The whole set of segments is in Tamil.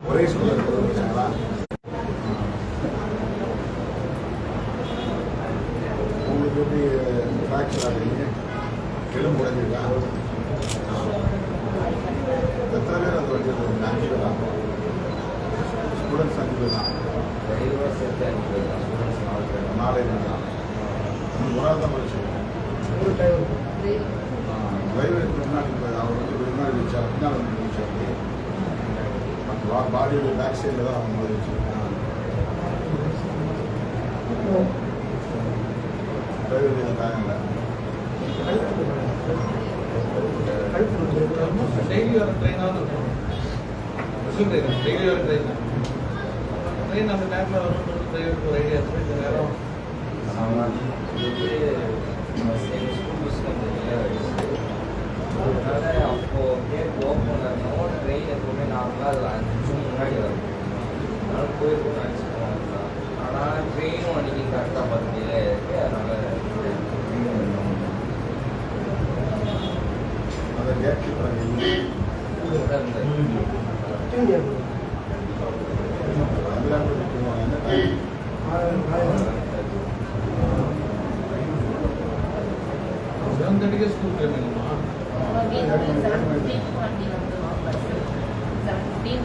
ஒரே ஸ்கூலில் உங்களுக்கு எப்படி ஃப்ராக்சர் ஆகுறீங்க எலும்பு உடைஞ்சிருக்கா? எத்தனை பேர் அந்த வண்டி இருந்தீங்க அஞ்சு பேர்? தான் ஸ்டூடெண்ட்ஸ் அஞ்சு பேர்? தான் பேர்? தான் ஒரு டைம் பா பாடியோட பேக் சைடில் தான் அவங்க வச்சுருக்காங்க டிரைவர் எதுவும் காயம் இல்லை டெய்லி வர ட்ரெயினாவது இருக்கும் ஸ்பெஷல் ட்ரெயின் டெய்லி வர ட்ரெயின் ட்ரெயின் அந்த நேரத்தில் வரணும் டிரைவருக்கு ஒரு ஐடியா இருக்கு இந்த நேரம் அப்போ கேட் ஓப்பன் ஆகணும் ட்ரெயின் எப்பவுமே நார்மலாக அதில் போயிருக்கோம் நினச்சிப்போம் ஆனால் ட்ரெயினும் அன்றைக்கி கரெக்டாக பத்து டிலே இருக்கு. அதனால் அந்த கேட் கீப்பர் அங்கே அதெல்லாம் போவாங்க என்ன டைம் செவன் தேர்ட்டிக்கே ஸ்கூல் டைம் வேணுமா தேர்ட்டிக்கு ஸ்கூல்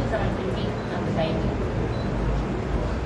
ஸ்டார்ட் ஆகிருக்கு எயிட்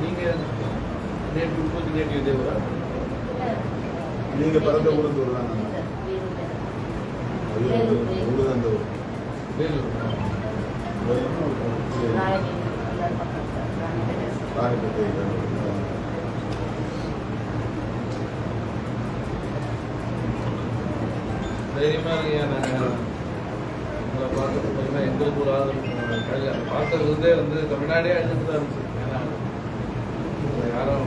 நீங்கள் நேற்று முப்பத்தி நேற்று நீங்கள் பிறந்த ஊருந்து தான் ஊர் அந்த ஊர் வேலூர். ராணிப்பேட்டை. தைரியமாக இருங்க நாங்கள் உங்களை பார்க்கறது பார்த்தீங்கன்னா எங்களுக்கு ஒரு ஆதரவு பார்த்ததுலேருந்தே வந்து தமிழ்நாடே அழுதுட்டு தான் இருந்துச்சு யாரும்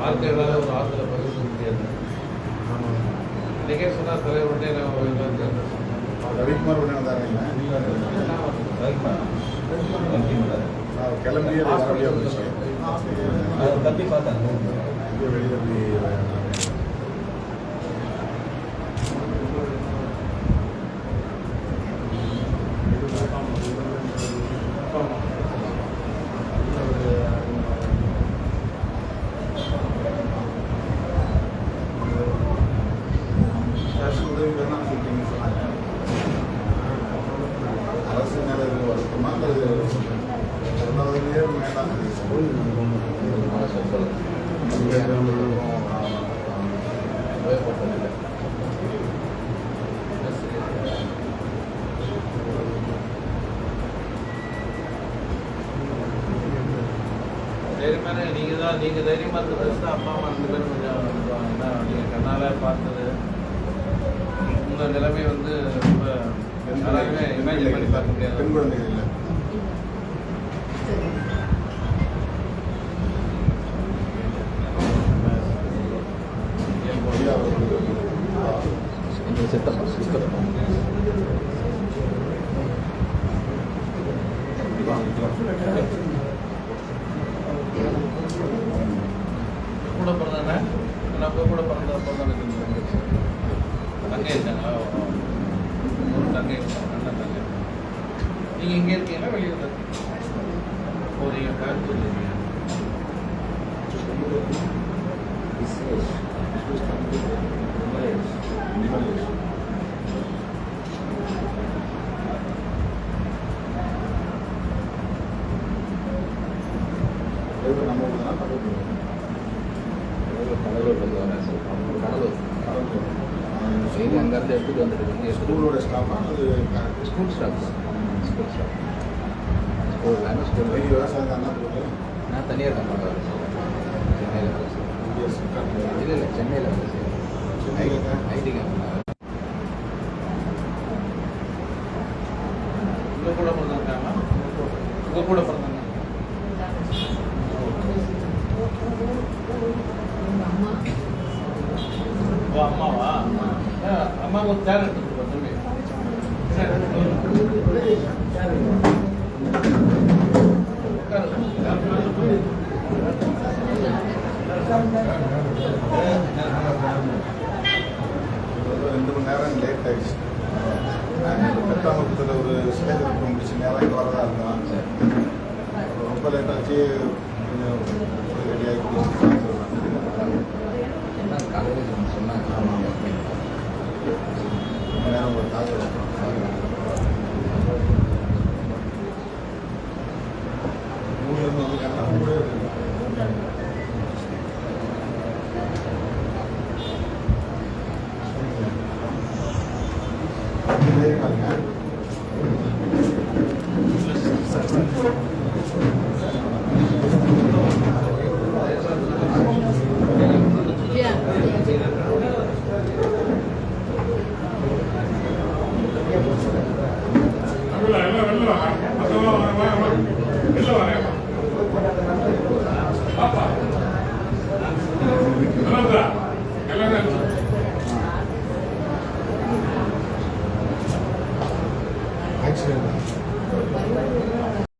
வார்த்தைகளால் ஒரு ஆறுதலை பகிர்ந்து முடியாது. இன்னைக்கே சொன்னால் தலைவருடைய நான் ஒரு இதாக இருந்தேன். ரவிக்குமார் உடனே வர முடியாது தப்பி பார்த்தாங்க வெளியே தைரியமான நீங்கள் தான் நீங்கள் தைரியமாக இருக்கிறது தான் அப்பா அம்மா ரெண்டு பேரும் கொஞ்சம் கொஞ்சம் என்ன நீங்கள் கண்ணால் பார்த்தது. உங்கள் நிலைமை வந்து ரொம்ப யாராலுமே இமேஜின் பண்ணி பார்க்க முடியாது. பெண் குழந்தைகள் இல்லை. அவர்கள் சித்தப்பா சித்தப்பா கூட பிறந்தானே நான் போய் கூட பிறந்த பிறந்தானே தங்கை இருக்காங்களா ஒரு தங்கை இருக்காங்க அண்ணன் தங்கை நீங்கள் இங்கே இருக்கீங்களா வெளியே இருக்கீங்க ஓ நீங்கள் கோயம்புத்தூர் இருக்கீங்க இது நம்ம சரி அங்கேருந்து எடுத்துகிட்டு வந்துட்டு ஸ்கூலோட ஸ்டாஃபா அது school staff school staff school வேணும் ஸ்கூல் விவசாயம் நான் தனியார் கம்பெனி வரேன் சார் சென்னையில் இல்லை இல்லை சென்னையில் சார் சென்னையில் ஐடி கம்பெனி உங்கள் கூட பிறந்திருக்காங்களா உங்க கூட பிறந்தாங்க ஓ அம்மாவா? ஆ, அம்மாவுக்கு ஒரு சேர் எடுத்து கொடுப்பா தம்பி சேர் ஒரு ரெண்டு மணி நேரம் லேட் ஆயிடுச்சு. நாங்கள் பெத்தாமரத்தில் ஒரு ஸ்டேஜ் இருக்க முடிச்சு நேரம் இங்கே வரதா இருந்தோம் ரொம்ப லேட் ஆச்சு. கொஞ்சம் ரெடியாகி என்ன சொன்னாங்க ஆமாம் நேரம் ஒரு தாக்கம் பாருங்க